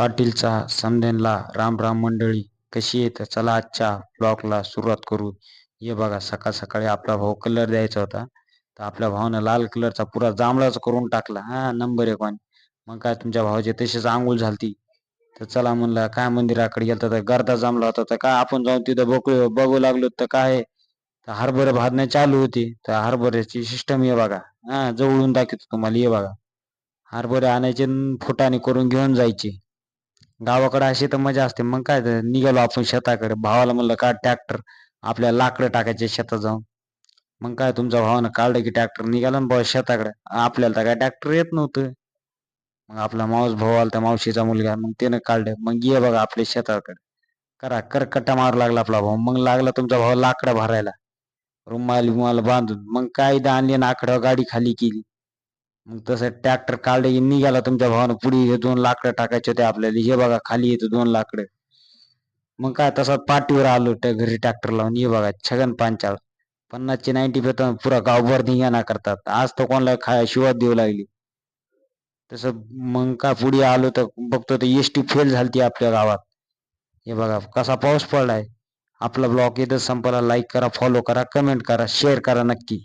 पाटीलचा समद्यांना राम राम मंडळी कशी आहे तर चला आजच्या ब्लॉगला सुरुवात करू. हे बघा सकाळ सकाळी आपला भाऊ कलर द्यायचा होता. तर आपल्या भावानं लाल कलरचा पुरा जांभळाच करून टाकला. हा नंबर एक वाणी मग काय तुमच्या भावाची तशीच आंघोळ झालती. तर चला म्हणलं काय मंदिराकडे गेलं तर गर्दा जांभला होता. तर काय आपण जाऊन तिथं बघू बघू लागलो तर काय तर हरभरे भाजणे चालू होती. तर हरभऱ्याची सिस्टम हे बघा. हा जवळून दाखवतो तुम्हाला हे बघा. हरभरे आणायचे फुटाने करून घेऊन जायचे. गावाकडे अशी तर मजा असते. मग काय तर निघालो आपण शेताकडे. भावाला म्हणलं का ट्रॅक्टर आपल्या लाकडं टाकायचे शेतात जाऊन. मग काय तुमच्या भावानं काढलं की ट्रॅक्टर निघाला ना भाऊ शेताकडे. आपल्याला तर काय ट्रॅक्टर येत नव्हतं. मग आपला मावस भाऊ आला त्या मावशीचा मुलगा. मग त्यानं काढलं. मग ये बघा आपल्या शेताकडे. करा करकट्टा मारू लागला आपला भाऊ. मग लागला तुमचा भाऊ लाकडं भरायला. रुमाल बिमाल बांधून. मग काय आणली ना आकडं गाडी खाली केली. मग तसं ट्रॅक्टर काढले की निघाला तुमच्या भावानं पुढे, हे दोन लाकडं टाकायचे होते आपल्याला. हे बघा, खाली येतो दोन लाकडं. मग काय तसाच पाठीवर आलो त्या घरी ट्रॅक्टर लावून. हे बघा, छगन पांचाळ. पन्नासची नाईन्टी पेता पुरा गावभर धिंगाणा करतात. आज तर कोणाला खाय शिवात देऊ लागली. तसं मग का पुढे आलो तर बघतो तर एस टी फेल झालती आपल्या गावात. हे बघा, कसा पाऊस पडलाय. आपला ब्लॉग इथं संपायला लाईक करा फॉलो करा कमेंट करा शेअर करा नक्की.